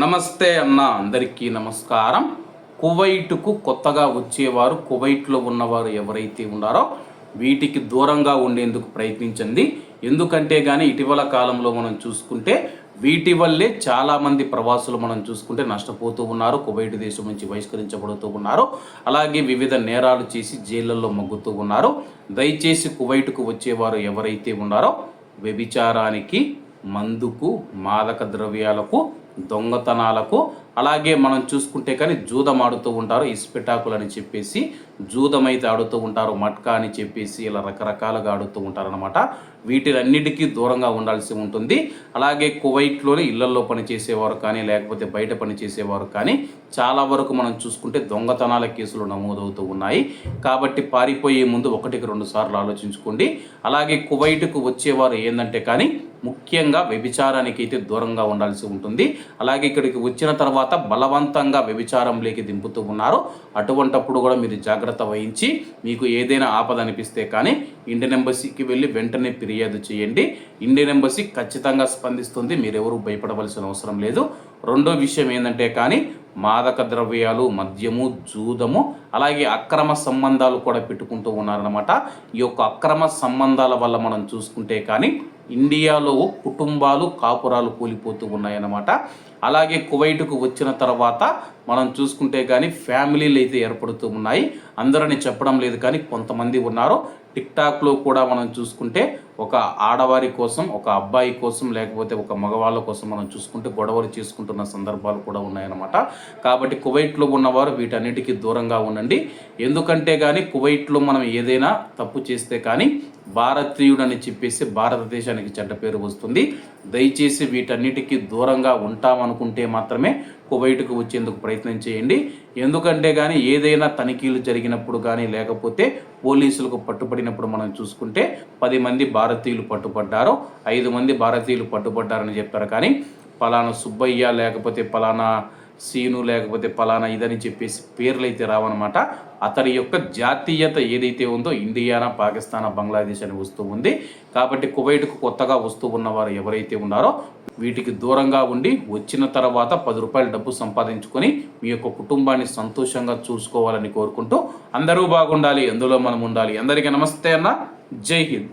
నమస్తే అన్న అందరికీ నమస్కారం. కువైట్కు కొత్తగా వచ్చేవారు కువైట్లో ఉన్నవారు ఎవరైతే ఉన్నారో వీటికి దూరంగా ఉండేందుకు ప్రయత్నించండి. ఎందుకంటే కానీ ఇటీవల కాలంలో మనం చూసుకుంటే వీటి వల్లే చాలామంది ప్రవాసులు మనం చూసుకుంటే నష్టపోతూ ఉన్నారు కువైట్ దేశం నుంచి బహిష్కరించబడుతూ ఉన్నారు. అలాగే వివిధ నేరాలు చేసి జైళ్ళల్లో మగ్గుతూ ఉన్నారు. దయచేసి కువైట్కు వచ్చేవారు ఎవరైతే ఉన్నారో వ్యభిచారానికి మందుకు మాదక ద్రవ్యాలకు దొంగతనాలకు. అలాగే మనం చూసుకుంటే కానీ జూదం ఆడుతూ ఉంటారు ఇస్పెటాకులు అని చెప్పేసి జూదం అయితే ఆడుతూ ఉంటారు మట్కా అని చెప్పేసి ఇలా రకరకాలుగా ఆడుతూ ఉంటారనమాట వీటిలన్నిటికీ దూరంగా ఉండాల్సి ఉంటుంది. అలాగే కువైట్లోనే ఇళ్ళల్లో పనిచేసేవారు కానీ లేకపోతే బయట పనిచేసేవారు కానీ చాలా వరకు మనం చూసుకుంటే దొంగతనాల కేసులు నమోదవుతూ ఉన్నాయి. కాబట్టి పారిపోయే ముందు ఒకటికి రెండు సార్లు ఆలోచించుకోండి. అలాగే కువైట్కు వచ్చేవారు ఏంటంటే కానీ ముఖ్యంగా వ్యభిచారానికి అయితే దూరంగా ఉండాల్సి ఉంటుంది. అలాగే ఇక్కడికి వచ్చిన తర్వాత బలవంతంగా వ్యభిచారంలోకి దింపుతూ ఉన్నారు. అటువంటప్పుడు కూడా మీరు జాగ్రత్త వహించి మీకు ఏదైనా ఆపద అనిపిస్తే కానీ ఇండియన్ ఎంబసీకి వెళ్ళి వెంటనే ఫిర్యాదు చేయండి. ఇండియన్ ఎంబసీ ఖచ్చితంగా స్పందిస్తుంది. మీరెవరూ భయపడవలసిన అవసరం లేదు. రెండో విషయం ఏంటంటే కానీ మాదక ద్రవ్యాలు మద్యము జూదము అలాగే అక్రమ సంబంధాలు కూడా పెట్టుకుంటూ ఉన్నారనమాట ఈ యొక్క అక్రమ సంబంధాల వల్ల మనం చూసుకుంటే కానీ ఇండియాలో కుటుంబాలు కాపురాలు కూలిపోతూ ఉన్నాయన్నమాట. అలాగే కువైట్కు వచ్చిన తర్వాత మనం చూసుకుంటే కానీ ఫ్యామిలీలు అయితే ఏర్పడుతూ ఉన్నాయి. అందరని చెప్పడం లేదు కానీ కొంతమంది ఉన్నారు. టిక్టాక్లో కూడా మనం చూసుకుంటే ఒక ఆడవారి కోసం ఒక అబ్బాయి కోసం లేకపోతే ఒక మగవాళ్ళ కోసం మనం చూసుకుంటే గొడవలు చేసుకుంటున్న సందర్భాలు కూడా ఉన్నాయన్నమాట. కాబట్టి కువైట్లో ఉన్నవారు వీటన్నిటికీ దూరంగా ఉండండి. ఎందుకంటే కానీ కువైట్లో మనం ఏదైనా తప్పు చేస్తే కానీ భారతీయుడని చెప్పేసి భారతదేశానికి చెడ్డ పేరు వస్తుంది. దయచేసి వీటన్నిటికీ దూరంగా ఉంటామనుకుంటే మాత్రమే కువైట్కు వచ్చేందుకు ప్రయత్నం చేయండి. ఎందుకంటే కానీ ఏదైనా తనిఖీలు జరిగినప్పుడు కానీ లేకపోతే పోలీసులకు పట్టుబడినప్పుడు మనం చూసుకుంటే పది మంది భారతీయులు పట్టుబడ్డారు ఐదు మంది భారతీయులు పట్టుబడ్డారని చెప్పారు. కానీ పలానా సుబ్బయ్య లేకపోతే పలానా సీను లేకపోతే పలానా ఇదని చెప్పేసి పేర్లు అయితే రావన్నమాట. అతని యొక్క జాతీయత ఏదైతే ఉందో ఇండియానా పాకిస్తాన్ బంగ్లాదేశ్ అని వస్తూ ఉంది. కాబట్టి కువైట్కు కొత్తగా వస్తూ ఉన్నవారు ఎవరైతే ఉన్నారో వీటికి దూరంగా ఉండి వచ్చిన తర్వాత పది రూపాయల డబ్బు సంపాదించుకొని మీ యొక్క కుటుంబాన్ని సంతోషంగా చూసుకోవాలని కోరుకుంటూ అందరూ బాగుండాలి అందులో మనం ఉండాలి. అందరికీ నమస్తే అన్న. జై హింద్.